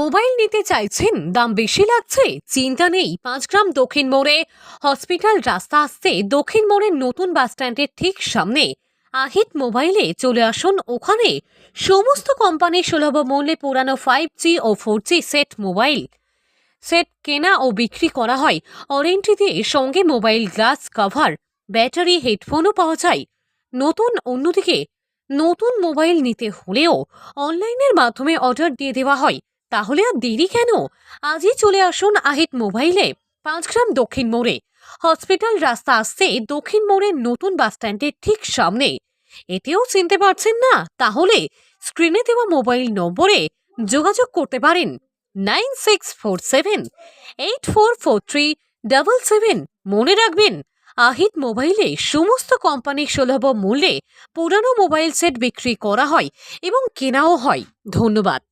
Mobile নিতে চাইছেন, দাম বেশি লাগছে, চিন্তা নেই, পাঁচ গ্রাম দক্ষিণ মোড়ে। হসপিটাল রাস্তা আসতে দক্ষিণ মোড়ের নতুন বাসস্ট্যান্ডের ঠিক সামনে। আহিত মোবাইলে চলে আসুন, ওখানে সমস্ত কোম্পানির সুলভ মূল্যে পুরানো ফাইভ জি ও four G set mobile. Set কেনা ও বিক্রি করা হয়। ওয়ারেন্টি দিয়ে সঙ্গে মোবাইল, গ্লাস, কভার, ব্যাটারি, হেডফোনও পাওয়া যায়। নতুন অন্যদিকে, নতুন মোবাইল নিতে হলেও অনলাইনের মাধ্যমে অর্ডার দিয়ে দেওয়া হয়। তাহলে আর দেরি কেন? আজই চলে আসুন আহিত মোবাইলে পাঁচগ্রাম দক্ষিণ মোড়ে। হসপিটাল রাস্তা আসতে দক্ষিণ মোড়ের নতুন বাসস্ট্যান্ডের ঠিক সামনে। এতেও চিনতে পারছেন না? তাহলে স্ক্রিনে দেওয়া মোবাইল নম্বরে যোগাযোগ করতে পারেন nine six four seven, eight four four three double seven. মনে রাখবেন, আহিত মোবাইলে সমস্ত কোম্পানির সুলভ মূল্যে পুরানো মোবাইল সেট বিক্রি করা হয় এবং কেনাও হয়। ধন্যবাদ।